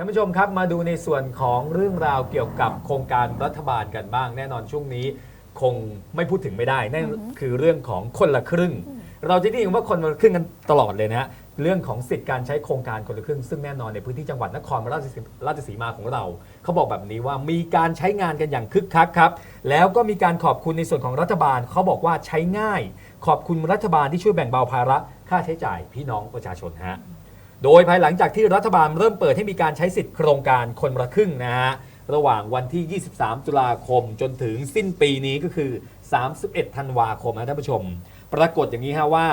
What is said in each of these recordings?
ท่านผู้ชมครับมาดูในส่วนของเรื่องราวเกี่ยวกับโครงการรัฐบาลกันบ้าง แน่นอนช่วงนี้คงไม่พูดถึงไม่ได้นั่นคือเรื่องของคนละครึ่ง เราจะได้ยินว่าคนละครึ่งกันตลอดเลยนะฮะเรื่องของสิทธิการใช้โครงการคนละครึ่ง ซึ่งแน่นอนในพื้นที่จังหวัดนครราชสีราชสีมาของเรา เขาบอกแบบนี้ว่ามีการใช้งานกันอย่างคึกคักครับ แล้วก็มีการขอบคุณในส่วนของรัฐบาลเขาบอกว่าใช้ง่าย ขอบคุณรัฐบาลที่ช่วยแบ่งเบาภาระค่าใช้จ่ายพี่น้องประชาชนฮะ โดยภายหลังจากที่รัฐบาลเริ่มเปิดให้มีการใช้สิทธิ์โครงการคนละครึ่งนะฮะระหว่างวันที่ 23 ตุลาคมจนถึงสิ้นปีนี้ก็คือ 31 ธันวาคมนะท่านผู้ชม ปรากฏอย่างนี้ฮะว่า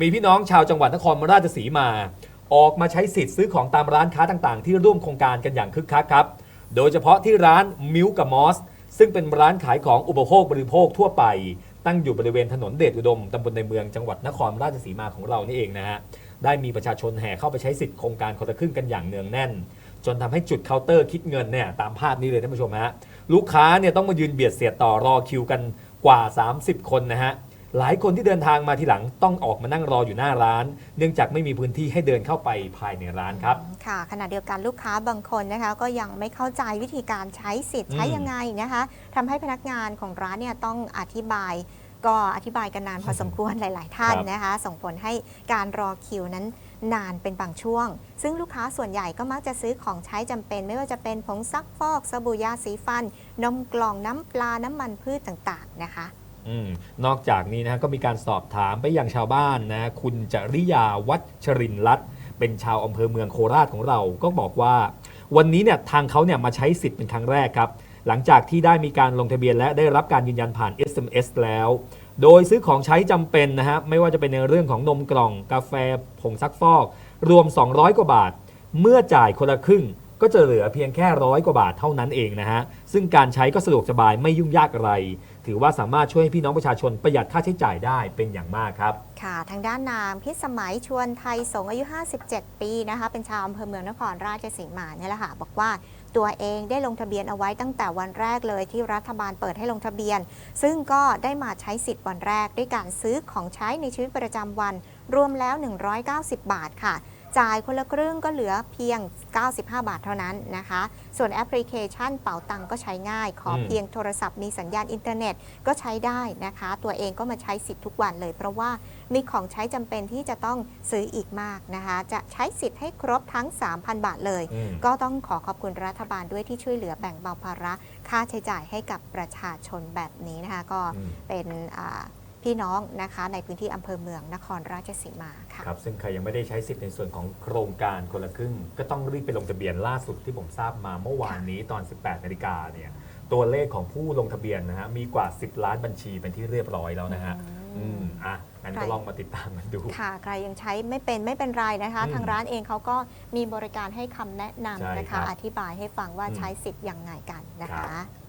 มีพี่น้องชาวจังหวัดนครราชสีมา ออกมาใช้สิทธิ์ซื้อของตามร้านค้าต่างๆ ที่ร่วมโครงการกันอย่างคึกคักครับ โดยเฉพาะที่ร้านมิวกับมอสซึ่งเป็นร้านขายของอุปโภคบริโภคทั่วไป ตั้งอยู่บริเวณถนนเดชอุดมตำบลในเมืองจังหวัดนครราชสีมาของเรานี่เองนะฮะ ได้มีประชาชนแห่เข้าไปใช้สิทธิ์โครงการคนละครึ่งกันอย่างเนืองแน่น จนทำให้จุดเคาน์เตอร์คิดเงินเนี่ยตามภาพนี้เลยท่านผู้ชมฮะลูกค้าเนี่ยต้องมายืนเบียดเสียดต่อรอคิวกันกว่า 30 คนนะฮะหลายคนที่เดินทางมาทีหลังต้องออกมานั่งรออยู่หน้าร้าน เนื่องจากไม่มีพื้นที่ให้เดินเข้าไปภายในร้านครับ ค่ะขณะเดียวกันลูกค้าบางคนนะคะก็ยังไม่เข้าใจวิธีการใช้สิทธิ์ใช้อืมยังไงนะคะทำให้พนักงานของร้านเนี่ยต้องอธิบาย ก็อธิบายกันนานพอสมควรหลาย ๆ ท่านครับนะคะ ส่งผลให้การรอคิวนั้นนานเป็นบางช่วง ซึ่งลูกค้าส่วนใหญ่ก็มักจะซื้อของใช้จำเป็น ไม่ว่าจะเป็นผงซักฟอกสบู่ยาสีฟัน นมกล่องน้ำปลาน้ำมันพืชต่าง ๆ นะคะอืมนอกจากนี้นะฮะก็มีการสอบถามไปยังชาวบ้านนะคุณจริยาวัชรินทร์รัตน์เป็นชาวอำเภอเมืองโคราชของเราก็บอกว่า วันนี้เนี่ยทางเขาเนี่ยมาใช้สิทธิ์เป็นครั้งแรกครับ หลังจากที่ได้มีการลงทะเบียนและได้รับการยืนยันผ่าน SMS แล้ว โดยซื้อของใช้จำเป็นนะฮะไม่ว่าจะเป็นในเรื่องของนมกล่อง กาแฟผงซักฟอก รวม 200 กว่าบาท เมื่อจ่ายคนละครึ่ง ก็จะเหลือเพียงแค่ร้อยกว่าบาทเท่านั้นเองนะฮะ ซึ่งการใช้ก็สะดวกสบายไม่ยุ่งยากอะไร ถือว่าสามารถช่วยให้พี่น้องประชาชนประหยัดค่าใช้จ่ายได้เป็นอย่างมากครับ ค่ะ ทางด้านนางพิสมัยชวนไทยสงอายุ 57 ปีนะคะ เป็นชาวอำเภอเมืองนครราชสีมาเนี่ยแหละค่ะบอกว่าตัวเองได้ลงทะเบียนเอาไว้ตั้งแต่วันแรกเลยที่รัฐบาลเปิดให้ลงทะเบียน ซึ่งก็ได้มาใช้สิทธิ์วันแรกด้วยการซื้อของใช้ในชีวิตประจำวัน รวมแล้ว 190 บาทค่ะ จ่ายคนละครึ่งก็เหลือเพียง 95 บาทเท่านั้นนะคะ ส่วนแอปพลิเคชันเป๋าตังก็ใช้ง่าย ขออืมเพียงโทรศัพท์มีสัญญาณอินเทอร์เน็ตก็ใช้ได้นะคะ ตัวเองก็มาใช้สิทธิ์ทุกวันเลย เพราะว่ามีของใช้จำเป็นที่จะต้องซื้ออีกมากนะคะ จะใช้สิทธิ์ให้ครบทั้ง 3,000 บาทเลยอืมก็ต้องขอขอบคุณรัฐบาลด้วยที่ช่วยเหลือแบ่งเบาภาระค่าใช้จ่ายให้กับประชาชนแบบนี้นะคะ ก็อืมเป็นอ่า พี่น้องนะคะในพื้นที่อำเภอเมืองนครราชสีมาค่ะ ครับ ซึ่งใครยังไม่ได้ใช้สิทธิ์ในส่วนของโครงการคนละครึ่ง ก็ต้องรีบไปลงทะเบียนล่าสุดที่ผมทราบมาเมื่อวานนี้ตอน 18นาฬิกาเนี่ยตัวเลขของผู้ลงทะเบียนนะฮะมีกว่า 10 ล้านบัญชีเป็นที่เรียบร้อยแล้วนะฮะอือืมมอะงั้นก็ใครลองมาติดตามกันดู ค่ะ ใครยังใช้ไม่เป็นไม่เป็นไรนะคะ อืมทางร้านเองเขาก็มีบริการให้คำแนะใช่นำนะครัคะ บอธิบายให้ฟังว่าอืมใช้สิทธิ์ยังไงกันนะครัคะ บ